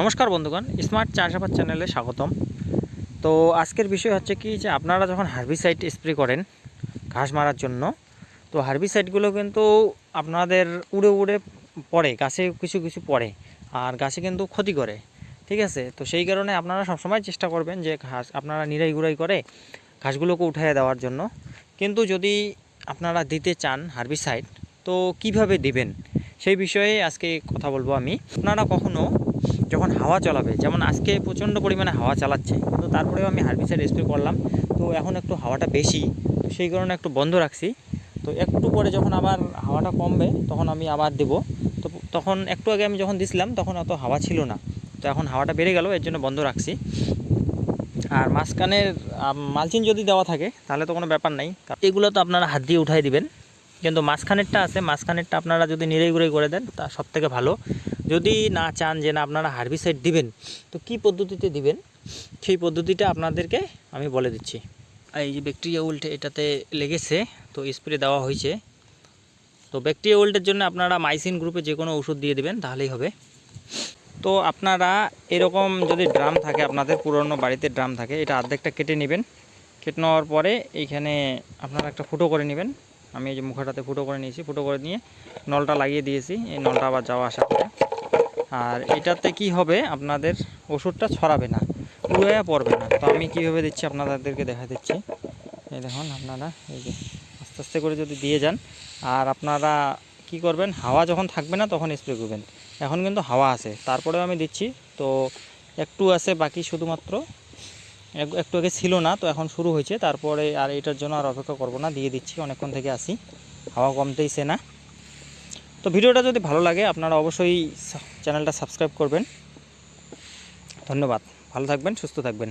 নমস্কার বন্ধুগণ, স্মার্ট চাষাবাদ চ্যানেলে স্বাগতম। তো আজকের বিষয় হচ্ছে কি যে আপনারা যখন হার্বিসাইড স্প্রে করেন ঘাস মারার জন্য, তো হার্বিসাইডগুলো কিন্তু আপনাদের উড়ে উড়ে পড়ে, গাছে কিছু কিছু পড়ে, আর গাছে কিন্তু ক্ষতি করে, ঠিক আছে? তো সেই কারণে আপনারা সবসময় চেষ্টা করবেন যে ঘাস আপনারা নিরাই গুড়াই করে ঘাসগুলোকে উঠিয়ে দেওয়ার জন্য। কিন্তু যদি আপনারা দিতে চান হার্বিসাইড, তো কীভাবে দিবেন? সেই বিষয়ে আজকে কথা বলব আমি। আপনারা কখনো যখন হাওয়া চলাবে, যেমন আজকে প্রচণ্ড পরিমাণে হাওয়া চালাচ্ছে তো তারপরেও আমি হার্বিসাইড স্প্রে করলাম। তো এখন একটু হাওয়াটা বেশি, তো সেই কারণে একটু বন্ধ রাখছি। তো একটু পরে যখন আবার হাওয়াটা কমবে, তখন আমি আবার দেব। তো তখন একটু আগে আমি যখন দিছিলাম, তখন অত হাওয়া ছিল না। তো এখন হাওয়াটা বেড়ে গেল, এর জন্য বন্ধ রাখছি। আর মাঝখানের মালচিন যদি দেওয়া থাকে, তাহলে তো কোনো ব্যাপার নাই। এগুলো তো আপনারা হাত দিয়ে উঠাই দিবেন। কিন্তু মাঝখানেরটা আছে, মাঝখানেরটা আপনারা যদি নিরেই গুঁড়ে করে দেন, তা সব থেকে ভালো। যদি না চান যে না, আপনারা হার্বিসাইড দিবেন, তো কি পদ্ধতিতে দিবেন? সেই পদ্ধতিটা আপনাদেরকে আমি বলে দিচ্ছি। এই যে ব্যাকটেরিয়া উল্টে এটাতে লেগেছে, তো স্প্রে দেওয়া হয়েছে। তো ব্যাকটেরিয়া উল্টের জন্য আপনারা মাইসিন গ্রুপে যে কোনো ওষুধ দিয়ে দেবেন, তাহলেই হবে। তো আপনারা এরকম যদি ড্রাম থাকে, আপনাদের পুরনো বাড়িতে ড্রাম থাকে, এটা অর্ধেকটা কেটে নেবেন। কেটে নেওয়ার পরে এইখানে আপনারা একটা ফুটো করে নেবেন। আমি এই যে মুখাটাতে ফুটো করে নিয়েছি, ফুটো করে নিয়ে নলটা লাগিয়ে দিয়েছি, এই নলটা আবার যাওয়া আসা করে। আর এটাতে কি হবে, আপনাদের ওষুধটা ছড়াবে না উড়ে পড়বে না। তো আমি কীভাবে দিচ্ছি আপনাদেরকে দেখা দিচ্ছি। এই দেখুন, আপনারা এই যে আস্তে আস্তে করে যদি দিয়ে যান, আর আপনারা কি করবেন, হাওয়া যখন থাকবে না তখন স্প্রে করবেন। এখন কিন্তু হাওয়া আছে, তারপরেও আমি দিচ্ছি। তো একটু আছে, বাকি শুধুমাত্র একটু আগে ছিল না, তো এখন শুরু হয়েছে। তারপরে আর এটার জন্য আর অপেক্ষা করব না, দিয়ে দিচ্ছি, অনেকক্ষণ থেকে আসি। হাওয়া কমতেইছে না। তো ভিডিওটা যদি ভালো লাগে, আপনারা অবশ্যই চ্যানেলটা সাবস্ক্রাইব করবেন। ধন্যবাদ। ভালো থাকবেন, সুস্থ থাকবেন।